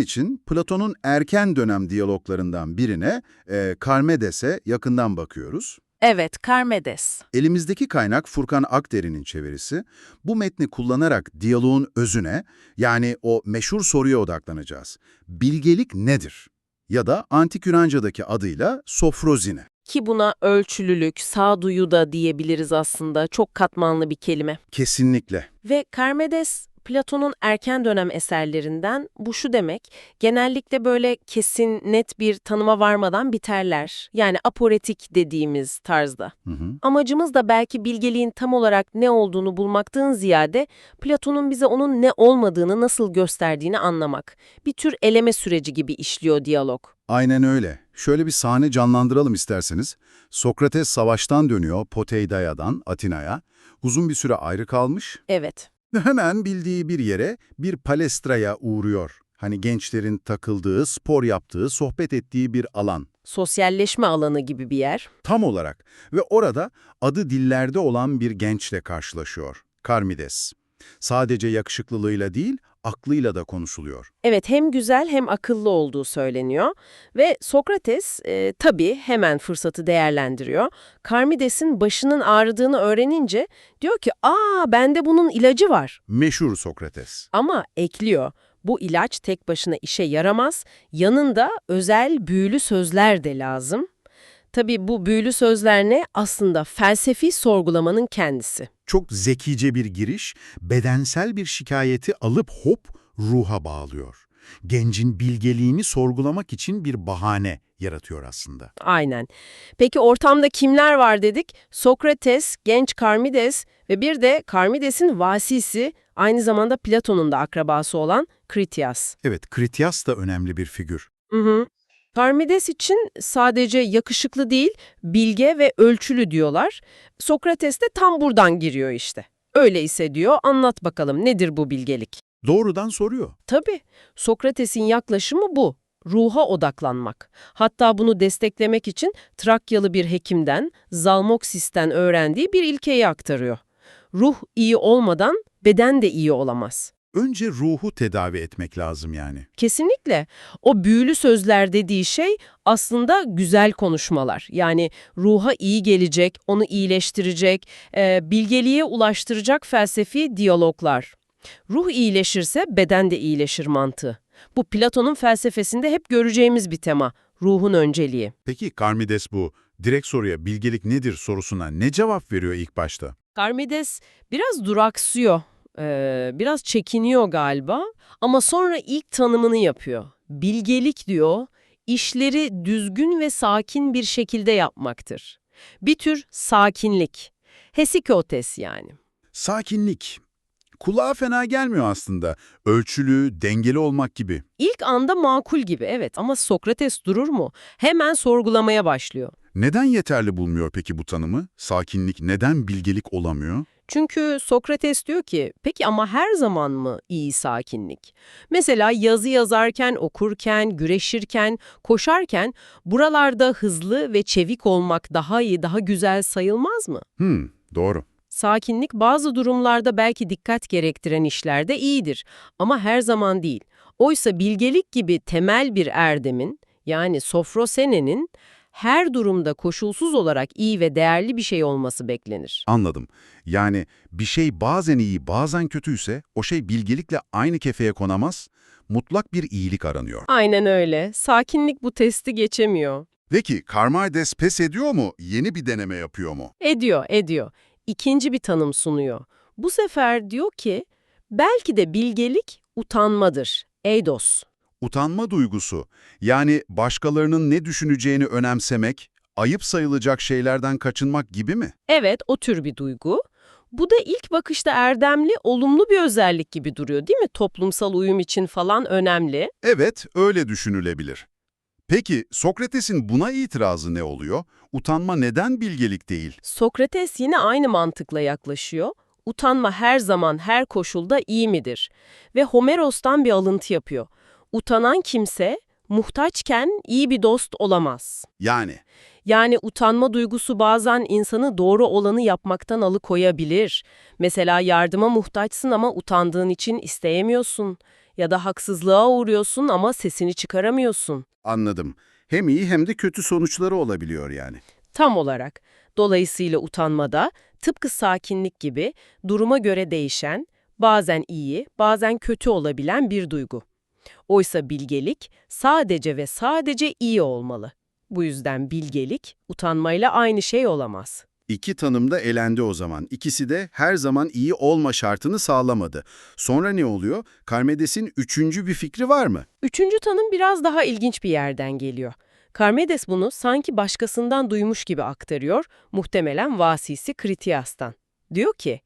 için Platon'un erken dönem diyaloglarından birine, e, Karmedes'e yakından bakıyoruz. Evet, Karmedes. Elimizdeki kaynak Furkan Akderi'nin çevirisi. Bu metni kullanarak diyaloğun özüne, yani o meşhur soruya odaklanacağız. Bilgelik nedir? Ya da Antik Yunanca'daki adıyla sofrozine. Ki buna ölçülülük, sağduyu da diyebiliriz aslında. Çok katmanlı bir kelime. Kesinlikle. Ve Karmedes, Platon'un erken dönem eserlerinden bu şu demek, genellikle böyle kesin, net bir tanıma varmadan biterler. Yani aporetik dediğimiz tarzda. Hı hı. Amacımız da belki bilgeliğin tam olarak ne olduğunu bulmaktan ziyade Platon'un bize onun ne olmadığını nasıl gösterdiğini anlamak. Bir tür eleme süreci gibi işliyor diyalog. Aynen öyle. Şöyle bir sahne canlandıralım isterseniz. Sokrates savaştan dönüyor Poteidaya'dan Atina'ya. Uzun bir süre ayrı kalmış Evet. Hemen bildiği bir yere bir palestraya uğruyor. Hani gençlerin takıldığı, spor yaptığı, sohbet ettiği bir alan. Sosyalleşme alanı gibi bir yer. Tam olarak ve orada adı dillerde olan bir gençle karşılaşıyor. Karmides. Sadece yakışıklılığıyla değil, aklıyla da konuşuluyor. Evet hem güzel hem akıllı olduğu söyleniyor ve Sokrates e, tabii hemen fırsatı değerlendiriyor. Karmides'in başının ağrıdığını öğrenince diyor ki ''Aa bende bunun ilacı var'' Meşhur Sokrates. ama ekliyor. Bu ilaç tek başına işe yaramaz, yanında özel büyülü sözler de lazım. Tabii bu büyülü sözler ne? Aslında felsefi sorgulamanın kendisi. Çok zekice bir giriş, bedensel bir şikayeti alıp hop ruha bağlıyor. Gencin bilgeliğini sorgulamak için bir bahane yaratıyor aslında. Aynen. Peki ortamda kimler var dedik? Sokrates, genç Karmides ve bir de Karmides'in vasisi, aynı zamanda Platon'un da akrabası olan Kritias. Evet, Krityas da önemli bir figür. Hı hı. Karmides için sadece yakışıklı değil, bilge ve ölçülü diyorlar. Sokrates de tam buradan giriyor işte. Öyleyse diyor, anlat bakalım nedir bu bilgelik? Doğrudan soruyor. Tabii, Sokrates'in yaklaşımı bu. Ruha odaklanmak. Hatta bunu desteklemek için Trakyalı bir hekimden, Zalmoksis'ten öğrendiği bir ilkeyi aktarıyor. Ruh iyi olmadan beden de iyi olamaz. Önce ruhu tedavi etmek lazım yani. Kesinlikle. O büyülü sözler dediği şey aslında güzel konuşmalar. Yani ruha iyi gelecek, onu iyileştirecek, e, bilgeliğe ulaştıracak felsefi diyaloglar. Ruh iyileşirse beden de iyileşir mantığı. Bu Platon'un felsefesinde hep göreceğimiz bir tema, ruhun önceliği. Peki Karmides bu direkt soruya bilgelik nedir sorusuna ne cevap veriyor ilk başta? Karmides biraz duraksıyor, ee, biraz çekiniyor galiba ama sonra ilk tanımını yapıyor. Bilgelik diyor, işleri düzgün ve sakin bir şekilde yapmaktır. Bir tür sakinlik. Hesikotes yani. Sakinlik. Kulağa fena gelmiyor aslında. Ölçülü, dengeli olmak gibi. İlk anda makul gibi evet ama Sokrates durur mu? Hemen sorgulamaya başlıyor. Neden yeterli bulmuyor peki bu tanımı? Sakinlik neden bilgelik olamıyor? Çünkü Sokrates diyor ki, peki ama her zaman mı iyi sakinlik? Mesela yazı yazarken, okurken, güreşirken, koşarken buralarda hızlı ve çevik olmak daha iyi, daha güzel sayılmaz mı? Hmm, doğru. Sakinlik bazı durumlarda belki dikkat gerektiren işlerde iyidir ama her zaman değil. Oysa bilgelik gibi temel bir erdemin, yani sofrosenenin her durumda koşulsuz olarak iyi ve değerli bir şey olması beklenir. Anladım. Yani bir şey bazen iyi bazen kötüyse o şey bilgelikle aynı kefeye konamaz, mutlak bir iyilik aranıyor. Aynen öyle. Sakinlik bu testi geçemiyor. Peki Karmides pes ediyor mu? Yeni bir deneme yapıyor mu? Ediyor, ediyor. İkinci bir tanım sunuyor. Bu sefer diyor ki, belki de bilgelik utanmadır. Eidos. Utanma duygusu, yani başkalarının ne düşüneceğini önemsemek, ayıp sayılacak şeylerden kaçınmak gibi mi? Evet, o tür bir duygu. Bu da ilk bakışta erdemli, olumlu bir özellik gibi duruyor değil mi? Toplumsal uyum için falan önemli. Evet, öyle düşünülebilir. Peki Sokrates'in buna itirazı ne oluyor? Utanma neden bilgelik değil? Sokrates yine aynı mantıkla yaklaşıyor. Utanma her zaman, her koşulda iyi midir? Ve Homeros'tan bir alıntı yapıyor. Utanan kimse muhtaçken iyi bir dost olamaz. Yani Yani utanma duygusu bazen insanı doğru olanı yapmaktan alıkoyabilir. Mesela yardıma muhtaçsın ama utandığın için isteyemiyorsun. ya da haksızlığa uğruyorsun ama sesini çıkaramıyorsun. Anladım. Hem iyi hem de kötü sonuçları olabiliyor yani. Tam olarak. Dolayısıyla utanmada tıpkı sakinlik gibi duruma göre değişen, bazen iyi, bazen kötü olabilen bir duygu. Oysa bilgelik sadece ve sadece iyi olmalı. Bu yüzden bilgelik utanmayla aynı şey olamaz. İki tanım da elendi o zaman. İkisi de her zaman iyi olma şartını sağlamadı. Sonra ne oluyor? Karmedes'in üçüncü bir fikri var mı? Üçüncü tanım biraz daha ilginç bir yerden geliyor. Karmedes bunu sanki başkasından duymuş gibi aktarıyor, muhtemelen vasisi Kritias'tan. Diyor ki,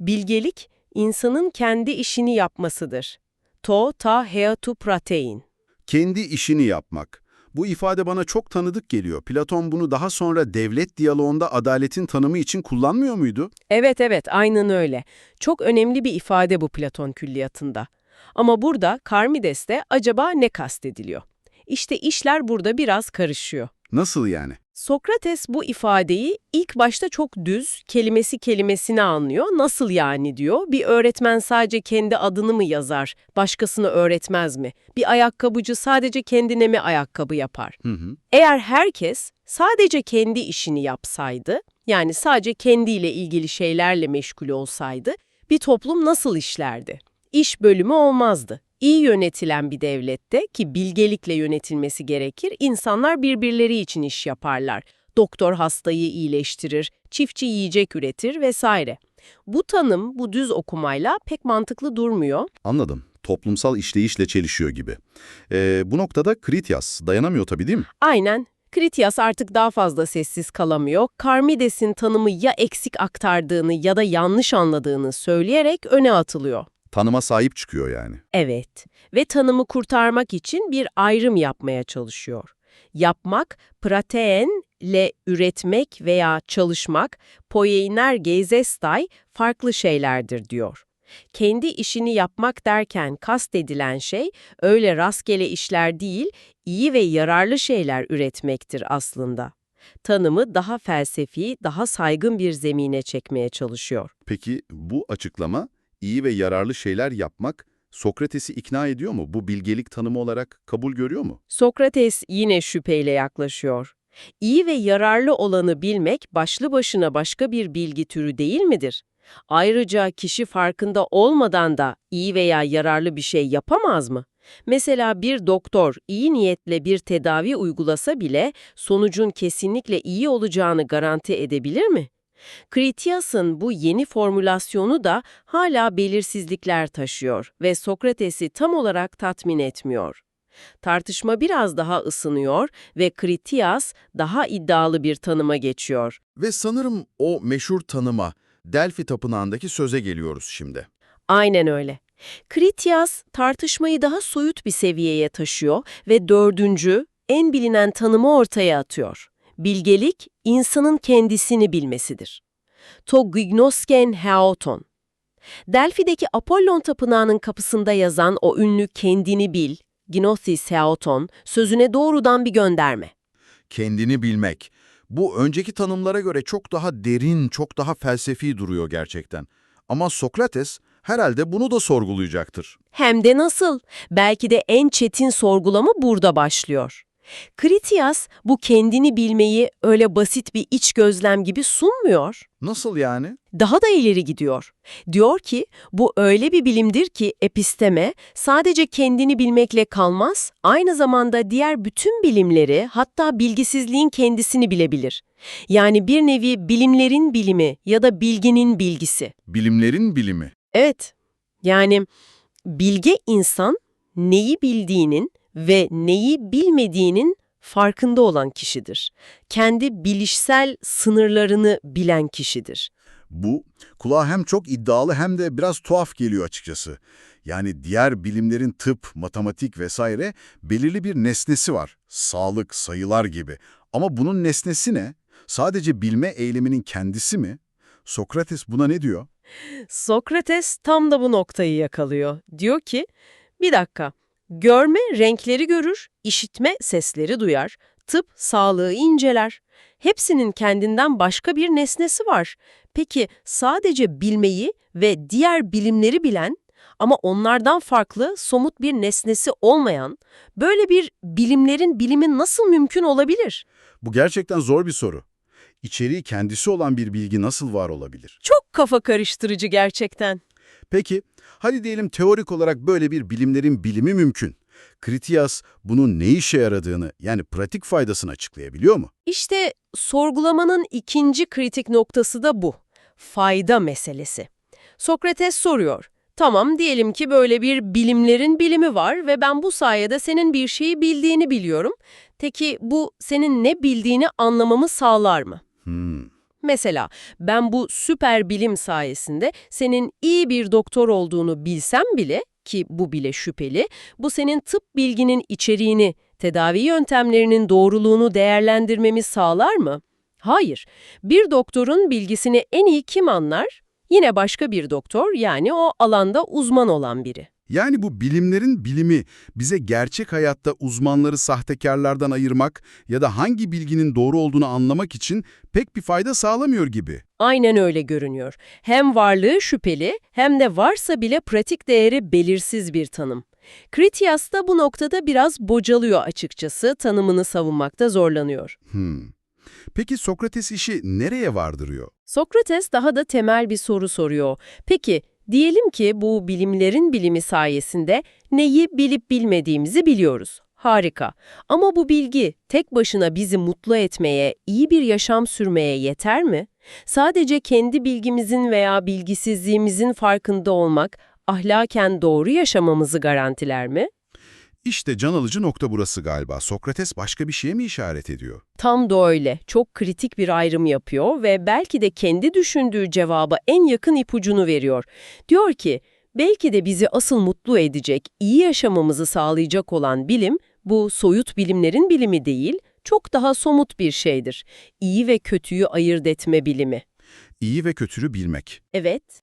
bilgelik insanın kendi işini yapmasıdır. To ta heatu pratein. Kendi işini yapmak. Bu ifade bana çok tanıdık geliyor. Platon bunu daha sonra devlet diyaloğunda adaletin tanımı için kullanmıyor muydu? Evet evet aynen öyle. Çok önemli bir ifade bu Platon külliyatında. Ama burada Karmides'te acaba ne kastediliyor? İşte işler burada biraz karışıyor. Nasıl yani? Sokrates bu ifadeyi ilk başta çok düz, kelimesi kelimesine anlıyor. Nasıl yani diyor. Bir öğretmen sadece kendi adını mı yazar, başkasını öğretmez mi? Bir ayakkabıcı sadece kendine mi ayakkabı yapar? Hı hı. Eğer herkes sadece kendi işini yapsaydı, yani sadece kendiyle ilgili şeylerle meşgul olsaydı, bir toplum nasıl işlerdi? İş bölümü olmazdı. İyi yönetilen bir devlette ki bilgelikle yönetilmesi gerekir, insanlar birbirleri için iş yaparlar. Doktor hastayı iyileştirir, çiftçi yiyecek üretir vesaire. Bu tanım bu düz okumayla pek mantıklı durmuyor. Anladım. Toplumsal işleyişle çelişiyor gibi. Ee, bu noktada Krityas dayanamıyor tabii değil mi? Aynen. Kritias artık daha fazla sessiz kalamıyor. Karmides'in tanımı ya eksik aktardığını ya da yanlış anladığını söyleyerek öne atılıyor. Tanıma sahip çıkıyor yani. Evet ve tanımı kurtarmak için bir ayrım yapmaya çalışıyor. Yapmak, pratein ile üretmek veya çalışmak, poieiner geizestai farklı şeylerdir diyor. Kendi işini yapmak derken kastedilen şey öyle rastgele işler değil, iyi ve yararlı şeyler üretmektir aslında. Tanımı daha felsefi, daha saygın bir zemine çekmeye çalışıyor. Peki bu açıklama iyi ve yararlı şeyler yapmak Sokrates'i ikna ediyor mu? Bu bilgelik tanımı olarak kabul görüyor mu? Sokrates yine şüpheyle yaklaşıyor. İyi ve yararlı olanı bilmek başlı başına başka bir bilgi türü değil midir? Ayrıca kişi farkında olmadan da iyi veya yararlı bir şey yapamaz mı? Mesela bir doktor iyi niyetle bir tedavi uygulasa bile sonucun kesinlikle iyi olacağını garanti edebilir mi? Critias'ın bu yeni formülasyonu da hala belirsizlikler taşıyor ve Sokrates'i tam olarak tatmin etmiyor. Tartışma biraz daha ısınıyor ve Critias daha iddialı bir tanıma geçiyor. Ve sanırım o meşhur tanıma Delphi Tapınağı'ndaki söze geliyoruz şimdi. Aynen öyle. Critias tartışmayı daha soyut bir seviyeye taşıyor ve dördüncü, en bilinen tanımı ortaya atıyor. Bilgelik, insanın kendisini bilmesidir. To gignosken heauton. Delphi'deki Apollon tapınağının kapısında yazan o ünlü kendini bil, gnosis heauton, sözüne doğrudan bir gönderme. Kendini bilmek. Bu önceki tanımlara göre çok daha derin, çok daha felsefi duruyor gerçekten. Ama Sokrates herhalde bunu da sorgulayacaktır. Hem de nasıl? Belki de en çetin sorgulama burada başlıyor. Critias bu kendini bilmeyi öyle basit bir iç gözlem gibi sunmuyor. Nasıl yani? Daha da ileri gidiyor. Diyor ki bu öyle bir bilimdir ki episteme sadece kendini bilmekle kalmaz, aynı zamanda diğer bütün bilimleri hatta bilgisizliğin kendisini bilebilir. Yani bir nevi bilimlerin bilimi ya da bilginin bilgisi. Bilimlerin bilimi. Evet, yani bilge insan neyi bildiğinin ve neyi bilmediğinin farkında olan kişidir. Kendi bilişsel sınırlarını bilen kişidir. Bu kulağa hem çok iddialı hem de biraz tuhaf geliyor açıkçası. Yani diğer bilimlerin tıp, matematik vesaire belirli bir nesnesi var. Sağlık, sayılar gibi. Ama bunun nesnesi ne? Sadece bilme eyleminin kendisi mi? Sokrates buna ne diyor? Sokrates tam da bu noktayı yakalıyor. Diyor ki, bir dakika, görme renkleri görür, işitme sesleri duyar, tıp sağlığı inceler. Hepsinin kendinden başka bir nesnesi var. Peki sadece bilmeyi ve diğer bilimleri bilen, Ama onlardan farklı, somut bir nesnesi olmayan, böyle bir bilimlerin bilimi nasıl mümkün olabilir? Bu gerçekten zor bir soru. İçeriği kendisi olan bir bilgi nasıl var olabilir? Çok kafa karıştırıcı gerçekten. Peki, hadi diyelim teorik olarak böyle bir bilimlerin bilimi mümkün. Kritias bunun ne işe yaradığını yani pratik faydasını açıklayabiliyor mu? İşte sorgulamanın ikinci kritik noktası da bu. Fayda meselesi. Sokrates soruyor. Tamam diyelim ki böyle bir bilimlerin bilimi var ve ben bu sayede senin bir şeyi bildiğini biliyorum. Peki bu senin ne bildiğini anlamamı sağlar mı? Hmm. Mesela ben bu süper bilim sayesinde senin iyi bir doktor olduğunu bilsem bile ki bu bile şüpheli, bu senin tıp bilginin içeriğini, tedavi yöntemlerinin doğruluğunu değerlendirmemi sağlar mı? Hayır. Bir doktorun bilgisini en iyi kim anlar? Yine başka bir doktor yani o alanda uzman olan biri. Yani bu bilimlerin bilimi bize gerçek hayatta uzmanları sahtekarlardan ayırmak ya da hangi bilginin doğru olduğunu anlamak için pek bir fayda sağlamıyor gibi. Aynen öyle görünüyor. Hem varlığı şüpheli hem de varsa bile pratik değeri belirsiz bir tanım. Critias da bu noktada biraz bocalıyor açıkçası, tanımını savunmakta zorlanıyor. Hmm. Peki Sokrates işi nereye vardırıyor? Sokrates daha da temel bir soru soruyor. Peki, diyelim ki bu bilimlerin bilimi sayesinde neyi bilip bilmediğimizi biliyoruz. Harika. Ama bu bilgi tek başına bizi mutlu etmeye, iyi bir yaşam sürmeye yeter mi? Sadece kendi bilgimizin veya bilgisizliğimizin farkında olmak, ahlaken doğru yaşamamızı garantiler mi? İşte can alıcı nokta burası galiba. Sokrates başka bir şeye mi işaret ediyor? Tam da öyle. Çok kritik bir ayrım yapıyor ve belki de kendi düşündüğü cevaba en yakın ipucunu veriyor. Diyor ki, belki de bizi asıl mutlu edecek, iyi yaşamamızı sağlayacak olan bilim, bu soyut bilimlerin bilimi değil, çok daha somut bir şeydir. İyi ve kötüyü ayırt etme bilimi. İyi ve kötülü bilmek. Evet,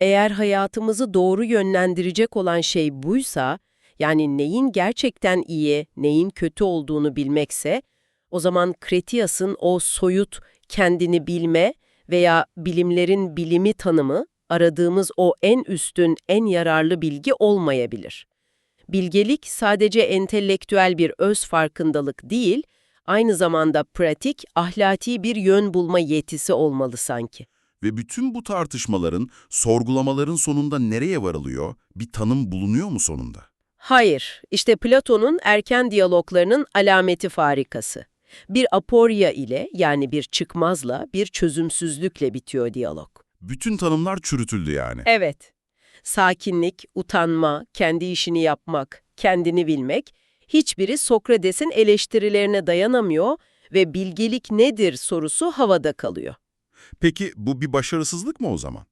eğer hayatımızı doğru yönlendirecek olan şey buysa, yani neyin gerçekten iyi, neyin kötü olduğunu bilmekse, o zaman Cretias'ın o soyut kendini bilme veya bilimlerin bilimi tanımı, aradığımız o en üstün, en yararlı bilgi olmayabilir. Bilgelik sadece entelektüel bir öz farkındalık değil, aynı zamanda pratik, ahlaki bir yön bulma yetisi olmalı sanki. Ve bütün bu tartışmaların, sorgulamaların sonunda nereye varılıyor? Bir tanım bulunuyor mu sonunda? Hayır, işte Platon'un erken diyaloglarının alameti farikası. Bir aporya ile yani bir çıkmazla, bir çözümsüzlükle bitiyor diyalog. Bütün tanımlar çürütüldü yani. Evet, sakinlik, utanma, kendi işini yapmak, kendini bilmek, hiçbiri Sokrates'in eleştirilerine dayanamıyor ve bilgelik nedir sorusu havada kalıyor. Peki bu bir başarısızlık mı o zaman?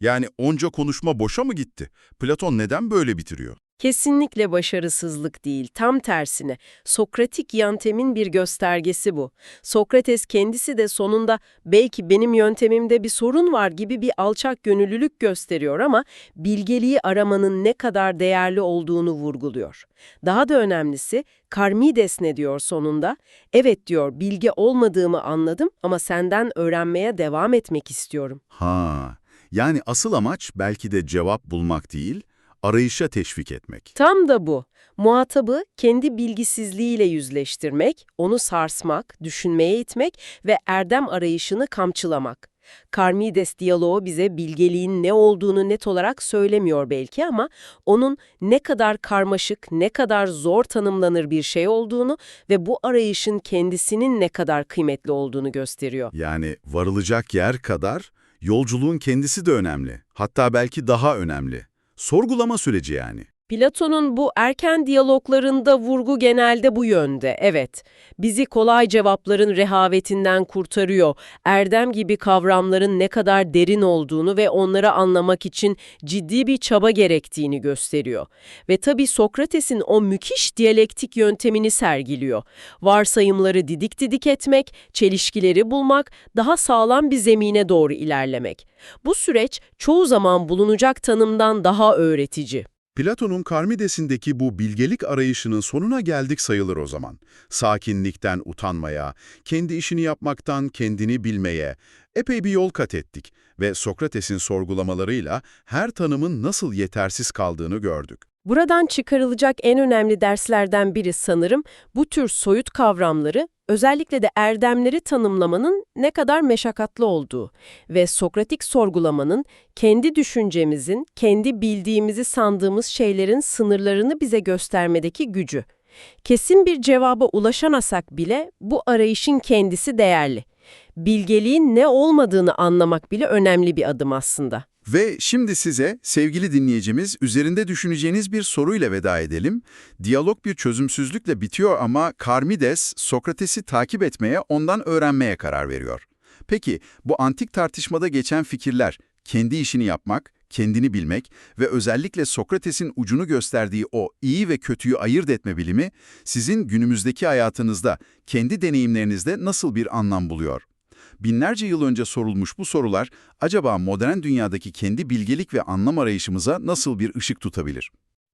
Yani onca konuşma boşa mı gitti? Platon neden böyle bitiriyor? Kesinlikle başarısızlık değil, tam tersine. Sokratik yöntemin bir göstergesi bu. Sokrates kendisi de sonunda belki benim yöntemimde bir sorun var gibi bir alçak gönüllülük gösteriyor ama bilgeliği aramanın ne kadar değerli olduğunu vurguluyor. Daha da önemlisi Karmides ne diyor sonunda? Evet diyor, bilge olmadığımı anladım ama senden öğrenmeye devam etmek istiyorum. Ha, yani asıl amaç belki de cevap bulmak değil, arayışa teşvik etmek. Tam da bu. Muhatabı kendi bilgisizliğiyle yüzleştirmek, onu sarsmak, düşünmeye itmek ve erdem arayışını kamçılamak. Karmides diyaloğu bize bilgeliğin ne olduğunu net olarak söylemiyor belki ama onun ne kadar karmaşık, ne kadar zor tanımlanır bir şey olduğunu ve bu arayışın kendisinin ne kadar kıymetli olduğunu gösteriyor. Yani varılacak yer kadar yolculuğun kendisi de önemli. Hatta belki daha önemli. Sorgulama süreci yani. Platon'un bu erken diyaloglarında vurgu genelde bu yönde, evet. Bizi kolay cevapların rehavetinden kurtarıyor, erdem gibi kavramların ne kadar derin olduğunu ve onları anlamak için ciddi bir çaba gerektiğini gösteriyor. Ve tabii Sokrates'in o müthiş diyalektik yöntemini sergiliyor. Varsayımları didik didik etmek, çelişkileri bulmak, daha sağlam bir zemine doğru ilerlemek. Bu süreç çoğu zaman bulunacak tanımdan daha öğretici. Platon'un Karmides'indeki bu bilgelik arayışının sonuna geldik sayılır o zaman. Sakinlikten utanmaya, kendi işini yapmaktan kendini bilmeye epey bir yol kat ettik ve Sokrates'in sorgulamalarıyla her tanımın nasıl yetersiz kaldığını gördük. Buradan çıkarılacak en önemli derslerden biri sanırım bu tür soyut kavramları, özellikle de erdemleri tanımlamanın ne kadar meşakkatli olduğu ve Sokratik sorgulamanın kendi düşüncemizin, kendi bildiğimizi sandığımız şeylerin sınırlarını bize göstermedeki gücü. Kesin bir cevaba ulaşamasak bile bu arayışın kendisi değerli. Bilgeliğin ne olmadığını anlamak bile önemli bir adım aslında. Ve şimdi size sevgili dinleyicimiz üzerinde düşüneceğiniz bir soruyla veda edelim. Diyalog bir çözümsüzlükle bitiyor ama Karmides Sokrates'i takip etmeye, ondan öğrenmeye karar veriyor. Peki bu antik tartışmada geçen fikirler, kendi işini yapmak, kendini bilmek ve özellikle Sokrates'in ucunu gösterdiği o iyi ve kötüyü ayırt etme bilimi sizin günümüzdeki hayatınızda, kendi deneyimlerinizde nasıl bir anlam buluyor? Binlerce yıl önce sorulmuş bu sorular acaba modern dünyadaki kendi bilgelik ve anlam arayışımıza nasıl bir ışık tutabilir?